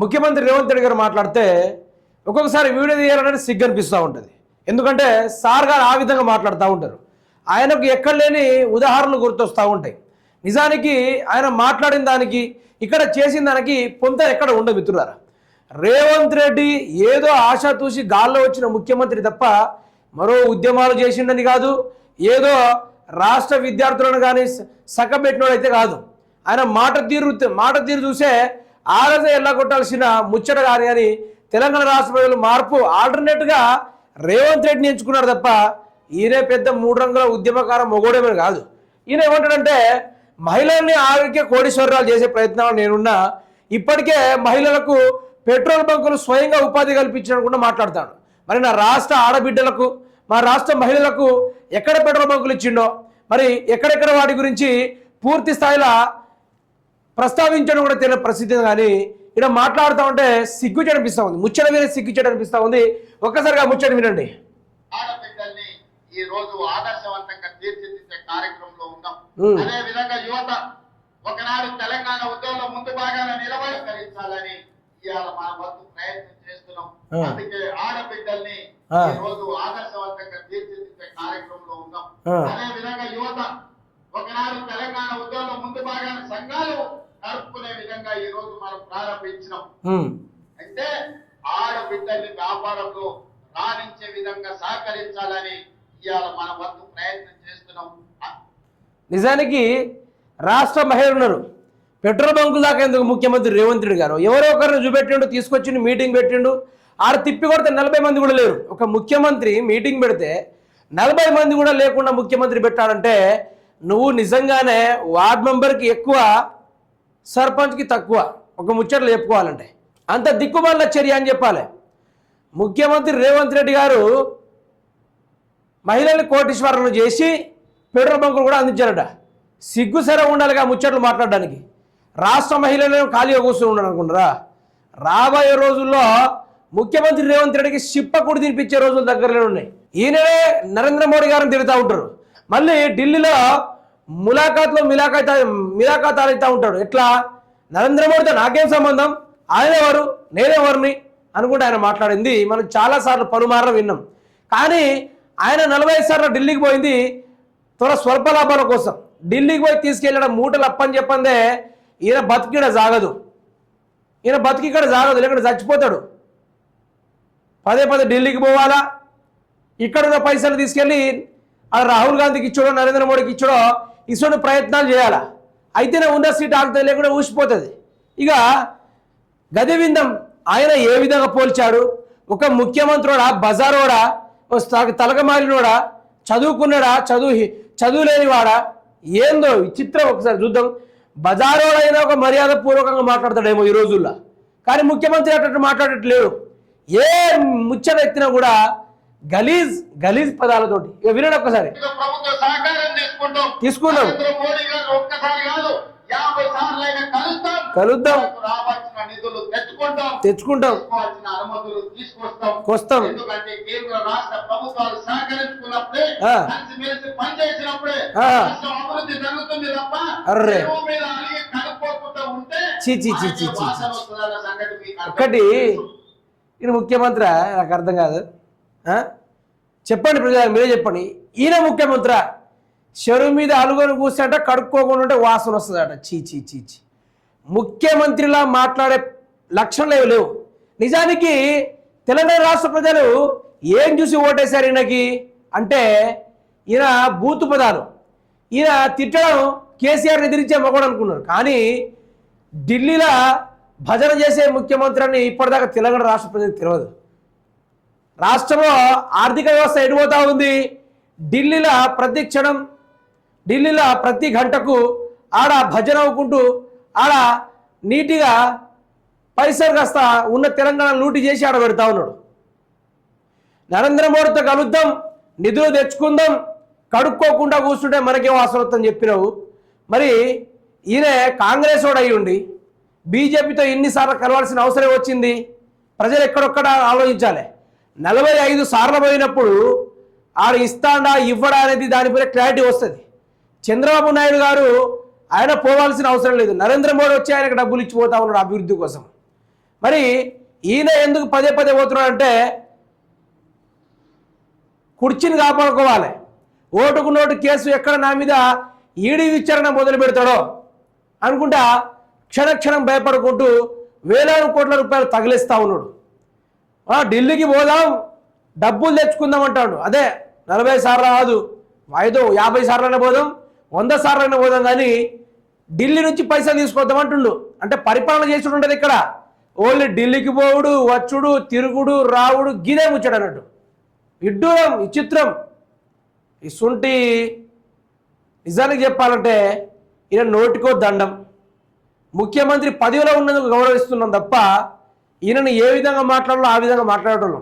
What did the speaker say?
ముఖ్యమంత్రి రేవంత్ రెడ్డి గారు మాట్లాడితే ఒక్కొక్కసారి వీడియో తీయాలంటే సిగ్గు అనిపిస్తూ ఉంటుంది. ఎందుకంటే సార్ గారు ఆ విధంగా మాట్లాడుతూ ఉంటారు. ఆయనకు ఎక్కడ లేని ఉదాహరణలు గుర్తొస్తూ ఉంటాయి. నిజానికి ఆయన మాట్లాడిన దానికి ఇక్కడ చేసిన దానికి పొంత ఎక్కడ ఉండదు మిత్రులారా. రేవంత్ రెడ్డి ఏదో ఆశ తూసి గాల్లో వచ్చిన ముఖ్యమంత్రి తప్ప మరో ఉద్యమాలు చేసిండని కాదు. ఏదో రాష్ట్ర విద్యార్థులను కానీ సక్కబెట్టినోడైతే కాదు. ఆయన మాట తీరు మాట తీరు చూసే ఆరజ ఎల్లగొట్టాల్సిన ముచ్చట కానీ అని తెలంగాణ రాష్ట్ర ప్రజలు మార్పు ఆల్టర్నేట్గా రేవంత్ రెడ్డిని ఎంచుకున్నారు తప్ప ఈయనే పెద్ద మూడు రంగుల ఉద్యమకారం మొగోడేమని కాదు. ఈయన ఏమంటాడంటే మహిళల్ని ఆరోగ్య కోడీశ్వరాలు చేసే ప్రయత్నాలు నేనున్నా ఇప్పటికే మహిళలకు పెట్రోల్ బంకులు స్వయంగా ఉపాధి కల్పించినకుండా మాట్లాడతాడు. మరి నా రాష్ట్ర ఆడబిడ్డలకు మా రాష్ట్ర మహిళలకు ఎక్కడ పెట్రోల్ బంకులు ఇచ్చిండో మరి ఎక్కడెక్కడ వాటి గురించి పూర్తి స్థాయిలో ప్రస్తావించడం కూడా తెలియని పరిస్థితి కానీ ఇక్కడ మాట్లాడుతూ ఉంటే సిగ్గు అనిపిస్తూ ఉంది ముచ్చట మీద సిగ్గు అనిపిస్తూ ఉంది ఒక్కసారిగా ముచ్చట వినండి ఆడబిడ్డల్ని ఈ రోజు ఆదర్శవంతంగా తీర్చిదిద్దే కార్యక్రమంలో ఉన్నాం. అదే విధంగా యువత ఒకనాడు తెలంగాణ ఉద్యమంలో ముందు భాగాన నిలబడకరించాలని ఇవాళ మన వంతు ప్రయత్నం చేస్తున్నాం. అందుకే ఆడబిడ్డల్ని. ఈ రోజు ఆదర్శవంతంగా తీర్చిదిద్దే కార్యక్రమంలో ఉన్నాం. అదే విధంగా యువత ఒకనాడు తెలంగాణ ఉద్యమంలో ముందు భాగాన సంఘాలు నడుపుకునే విధంగా ఈ రోజు మనం ప్రారంభించినాం. అయితే ఆడబిడ్డల్ని వ్యాపారంలో రాణించే విధంగా సహకరించాలని ఇవాళ మన వంతు ప్రయత్నం చేస్తున్నాం. నిజానికి రాష్ట్ర మహిళలు ఉన్నారు పెట్రోల్ బంకుల దాకా ఎందుకు ముఖ్యమంత్రి రేవంత్ రెడ్డి గారు? ఎవరో ఒకరిని చూపెట్టిండు తీసుకొచ్చిండు మీటింగ్ పెట్టిండు. ఆడ తిప్పి కొడితే నలభై మంది కూడా లేరు. ఒక ముఖ్యమంత్రి మీటింగ్ పెడితే నలభై మంది కూడా లేకుండా ముఖ్యమంత్రి పెట్టాడంటే నువ్వు నిజంగానే వార్డ్ మెంబర్కి ఎక్కువ సర్పంచ్కి తక్కువ ఒక ముచ్చట్లు చెప్పుకోవాలంటే. అంత దిక్కుమాల చర్య అని చెప్పాలి. ముఖ్యమంత్రి రేవంత్ రెడ్డి గారు మహిళల్ని కోటీశ్వరులు చేసి పెట్రోల్ బంకులు కూడా అందించారట. సిగ్గు సరే ఉండాలిగా ముచ్చట్లు మాట్లాడడానికి. రాష్ట్ర మహిళలను ఖాళీగా కూర్చొని ఉండాలనుకుంటారా రాబోయే రోజుల్లో ముఖ్యమంత్రి రేవంత్ రెడ్డికి సిప్ప తినిపించే రోజులు దగ్గరలో ఉన్నాయి. ఈయననే నరేంద్ర మోడీ గారిని తిరుగుతూ ఉంటారు. మళ్ళీ ఢిల్లీలో ములాఖాత్లో మిలాఖాత్ మిలాఖాత్ ఆడుతూ ఉంటాడు. ఎట్లా? నరేంద్ర మోడీతో నాకేం సంబంధం? ఆయన ఎవరు? నేనెవరిని అనుకుంటే ఆయన మాట్లాడింది. మనం చాలాసార్లు పలుమార్లు విన్నాం. కానీ ఆయన నలభై సార్లు ఢిల్లీకి పోయింది త్వర స్వల్ప లాభాల కోసం. ఢిల్లీకి పోయి తీసుకెళ్ళడం మూటలు అప్పని చెప్పందే ఈయన బతికిడ జాగదు. ఈయన బతికి ఇక్కడ జాగదు. లేకుంటే చచ్చిపోతాడు. పదే పదే ఢిల్లీకి పోవాలా? ఇక్కడ ఉన్న పైసలు తీసుకెళ్ళి ఆ రాహుల్ గాంధీకి ఇచ్చాడో నరేంద్ర మోడీకి ఇచ్చాడో ఇసుడు ప్రయత్నాలు చేయాలా? అయితేనే ఉన్న సీట్ ఆగుతుంది లేకుండా ఊసిపోతుంది. ఇక గది విందం ఆయన ఏ విధంగా పోల్చాడు? ఒక ముఖ్యమంత్రిడా బజారోడా? తలకమాలినోడా? చదువుకున్నాడా? చదువు చదువు లేనివాడా? ఏందో విచిత్రం చిత్రం ఒకసారి చూద్దాం. బజారోడైనా ఒక మర్యాద పూర్వకంగా మాట్లాడతాడేమో ఈ రోజుల్లో. కానీ ముఖ్యమంత్రి అట్లా మాట్లాడట్లేడు. ఏ ముచ్చట ఎత్తినా కూడా గలీజ్ గలీజ్ పదాలతోటి ఇక వినండి ఒక్కసారి తీసుకుంటాం కలుద్దాం. తెచ్చుకుంటాం కొస్తాం. అర్రే. చెరువు మీద అలిగి కనుక్కోకుండా ఉంటే చీ, చీ, చీ, చీ, చీ, వాసన చీ. వస్తుందన్న సంగతి మీకు అర్థం ఒకటి. ఈయన ముఖ్యమంత్రి నాకు అర్థం కాదు? చెప్పండి ప్రజలకు మీరే చెప్పండి. ఈయన ముఖ్యమంత్రి చెరువు మీద అలుగొని కూర్చుంటే కడుక్కోకుండా ఉంటే వాసన వస్తుందట. చీ చీ చీ చీ ముఖ్యమంత్రిలా మాట్లాడే లక్షణాలు ఏవి లేవు. నిజానికి తెలంగాణ రాష్ట్ర ప్రజలు ఏం చూసి ఓటేశారు ఈయనకి? అంటే ఈయన బూతు పదాలు. ఈయన తిట్టడం కేసీఆర్ని ఎదిరించే మగవాడు అనుకున్నారు. కానీ ఢిల్లీలో భజన చేసే ముఖ్యమంత్రి అని ఇప్పటిదాకా తెలంగాణ రాష్ట్ర ప్రజలకు తెలియదు. రాష్ట్రంలో ఆర్థిక వ్యవస్థ ఎడిపోతూ ఉంది? ఢిల్లీలో ప్రతి క్షణం ఢిల్లీలో ప్రతి గంటకు ఆడ భజన అవ్వుకుంటూ ఆడ నీటిగా పైసలు కాస్త ఉన్న తెలంగాణ లూటి చేసి ఆడ పెడతా ఉన్నాడు. నరేంద్ర మోడీతో కలుద్దాం నిధులు తెచ్చుకుందాం కడుక్కోకుండా కూర్చుంటే మనకేం అవసరం చెప్పినావు. మరి ఈయన కాంగ్రెస్ వాడు అయి ఉండి బీజేపీతో ఎన్నిసార్లు కలవాల్సిన అవసరం వచ్చింది. ప్రజలు ఎక్కడొక్కడ ఆలోచించాలి. నలభై ఐదు సార్లు పోయినప్పుడు ఆడు ఇస్తాడా ఇవ్వడా అనేది దానిపైన క్లారిటీ వస్తుంది. చంద్రబాబు నాయుడు గారు ఆయన పోవాల్సిన అవసరం లేదు. నరేంద్ర మోడీ వచ్చి ఆయనకు డబ్బులు ఇచ్చిపోతా ఉన్నాడు అభివృద్ధి కోసం. మరి ఈయన ఎందుకు పదే పదే పోతున్నాడంటే కుర్చీని కాపాడుకోవాలి. ఓటుకు నోటు కేసు ఎక్కడ నా మీద ఈడీ విచారణ మొదలు పెడతాడో అనుకుంటా క్షణక్షణం భయపడుకుంటూ వేలాది కోట్ల రూపాయలు తగిలిస్తా ఉన్నాడు. ఢిల్లీకి పోదాం డబ్బులు తెచ్చుకుందాం అంటాడు. అదే నలభై సార్లు రాదు. ఐదో యాభై సార్లైనా పోదాం వంద సార్లైనా పోదాం కానీ ఢిల్లీ నుంచి పైసలు తీసుకొద్దాం అంటుండు. అంటే పరిపాలన చేసుడు ఉండదు ఇక్కడ. ఓన్లీ ఢిల్లీకి పోవుడు వచ్చుడు తిరుగుడు రావుడు గిదే ముచ్చాడు అన్నట్టు. ఇడ్డూరం విచిత్రం ఈ సుంటి నిజానికి చెప్పాలంటే ఈయన నోటికో దండం. ముఖ్యమంత్రి పదవిలో ఉన్నందుకు గౌరవిస్తున్నాం తప్ప ఈయనను ఏ విధంగా మాట్లాడాలో ఆ విధంగా మాట్లాడటం